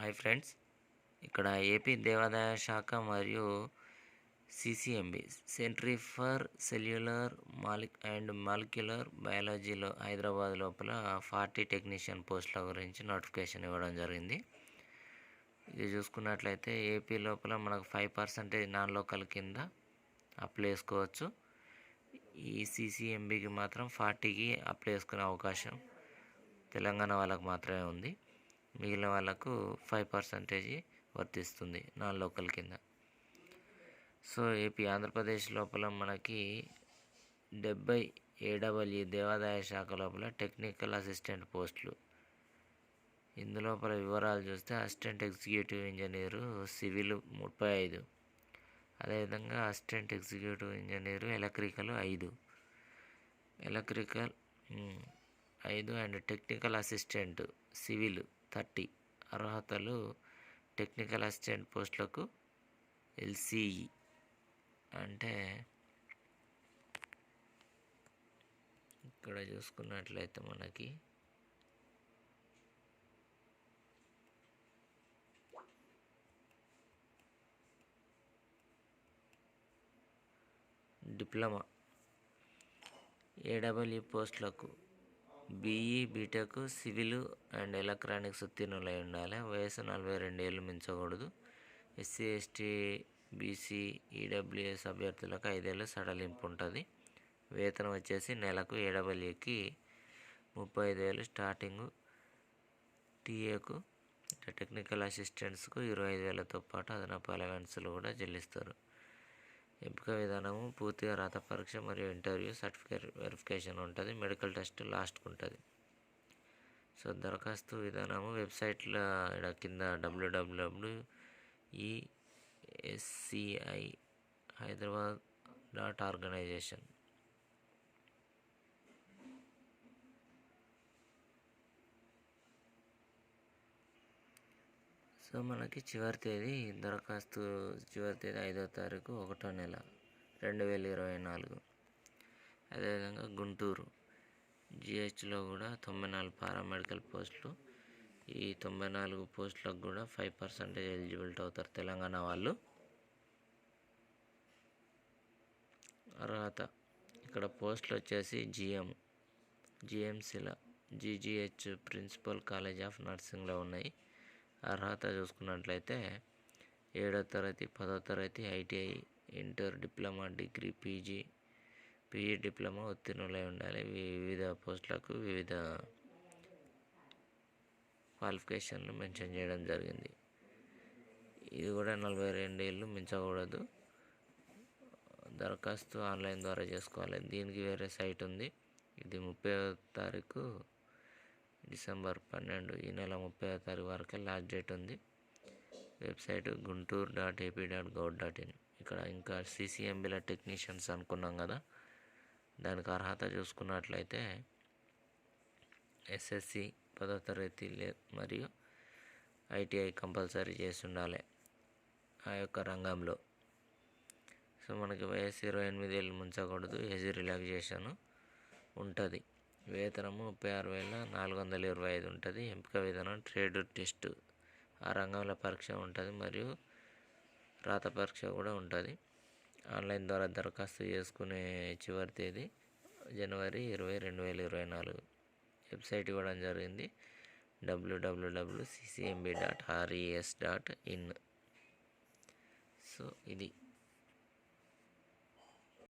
Hi friends. ఇక్కడ AP దేవాదాయ శాఖ మరియు సిసిఎంబి సెంట్రీ ఫర్ సెల్యులర్ మాలిక్ అండ్ మాలిక్యులర్ బయాలజీలో హైదరాబాద్ లోపల ఫార్టీ టెక్నీషియన్ పోస్టుల గురించి నోటిఫికేషన్ ఇవ్వడం జరిగింది. ఇది చూసుకున్నట్లయితే ఏపీ లోపల మనకు ఫైవ్ పర్సెంటేజ్ నాన్ లోకల్ కింద అప్లై చేసుకోవచ్చు. ఈ సిసిఎంబికి మాత్రం ఫార్టీకి అప్లై చేసుకునే అవకాశం తెలంగాణ వాళ్ళకు మాత్రమే ఉంది. మిగిలిన వాళ్ళకు ఫైవ్ పర్సెంటేజ్ వర్తిస్తుంది నాన్ లోకల్ కింద. సో ఏపీ ఆంధ్రప్రదేశ్ లోపల మనకి డెబ్బై ఏడబ్ల్యూ దేవాదాయ శాఖ లోపల టెక్నికల్ అసిస్టెంట్ పోస్టులు. ఇందులోపల వివరాలు చూస్తే అసిస్టెంట్ ఎగ్జిక్యూటివ్ ఇంజనీరు సివిల్ ముప్పై ఐదు. అదేవిధంగా అసిస్టెంట్ ఎగ్జిక్యూటివ్ ఇంజనీరు ఎలక్ట్రికల్ ఐదు. ఎలక్ట్రికల్ ఐదు and technical assistant civil thirty అర్హతలు టెక్నికల్ అసిస్టెంట్ పోస్టులకు ఎల్సిఈ. అంటే ఇక్కడ చూసుకున్నట్లయితే మనకి డిప్లొమా ఏడబ్ల్యూ పోస్టులకు BE BTech civil and electronics ఉత్తీర్ణులై ఉండాలి. వయసు నలభై రెండు ఏళ్ళు మించకూడదు. ఎస్సీ ఎస్టీ బీసీ ఈడబ్ల్యూఎస్ అభ్యర్థులకు ఐదేళ్ళు సడలింపు ఉంటుంది. వేతనం వచ్చేసి నెలకు ఏడబ్ల్యూకి ముప్పై ఐదు వేలు స్టార్టింగు. టీఏకు టెక్నికల్ అసిస్టెంట్స్కు ఇరవై ఐదు వేలతో పాటు అదనపు అలవెన్స్లు కూడా చెల్లిస్తారు. ఎంపిక విధానము పూర్తిగా రాత పరీక్ష మరియు ఇంటర్వ్యూ సర్టిఫికేట్ వెరిఫికేషన్ ఉంటుంది. మెడికల్ టెస్ట్ లాస్ట్కి ఉంటుంది. సో దరఖాస్తు విధానము వెబ్సైట్ల ఇక్కడ కింద WWW ESCI Hyderabad dot organisation so మనకి చివరి తేదీ దరఖాస్తు చివరి తేదీ ఐదో తారీఖు ఒకటో నెల రెండు వేల ఇరవై నాలుగు. అదేవిధంగా గుంటూరు జిహెచ్లో కూడా తొంభై నాలుగు పారామెడికల్ పోస్టులు ఈ తొంభై నాలుగు పోస్టులకు కూడా ఫైవ్ పర్సెంటేజ్ ఎలిజిబిలిటీ అవుతారు తెలంగాణ వాళ్ళు. అర్హత ఇక్కడ పోస్టులు వచ్చేసి జిఎం జిఎంసీల జీజీహెచ్ ప్రిన్సిపల్ కాలేజ్ ఆఫ్ నర్సింగ్లో ఉన్నాయి. అర్హత చూసుకున్నట్లయితే ఏడో తరగతి పదో తరగతి ITI inter diploma degree PG PG diploma ఉత్తీర్ణులై ఉండాలి. వివిధ పోస్టులకు వివిధ క్వాలిఫికేషన్లు మెన్షన్ చేయడం జరిగింది. ఇది కూడా నలభై రెండు ఏళ్ళు మించకూడదు. దరఖాస్తు ఆన్లైన్ ద్వారా చేసుకోవాలి. దీనికి వేరే సైట్ ఉంది. ఇది ముప్పై తారీఖు డిసెంబర్ పన్నెండు ఈ నెల ముప్పై తారీఖు వరకే లాస్ట్ డేట్ ఉంది. Website Guntur dot AP dot gov dot in ఇక్కడ ఇంకా సీసీఎంబీల టెక్నీషియన్స్ అనుకున్నాం కదా. దానికి అర్హత చూసుకున్నట్లయితే ఎస్ఎస్సి పదో తరగతి లే మరియు ఐటీఐ కంపల్సరీ చేసి ఉండాలి ఆ యొక్క రంగంలో. సో మనకి వయసు ఇరవై ఎనిమిది ఏళ్ళు ముంచకూడదు ఏజ్ రిలాక్సేషన్ ఉంటుంది. వేతనము ముప్పై ఆరు వేల నాలుగు వందల ఇరవై ఐదు ఉంటుంది. ఎంపిక విధానం ట్రేడ్ టెస్ట్. ఆ రంగంలో పరీక్ష ఉంటుంది మరియు రాత పరీక్ష కూడా ఉంటుంది. ఆన్లైన్ ద్వారా దరఖాస్తు చేసుకునే చివరి తేదీ జనవరి ఇరవై రెండు వేల ఇరవై నాలుగు. వెబ్సైట్ ఇవ్వడం జరిగింది. WWW CCMB dot RES dot in. So ఇది.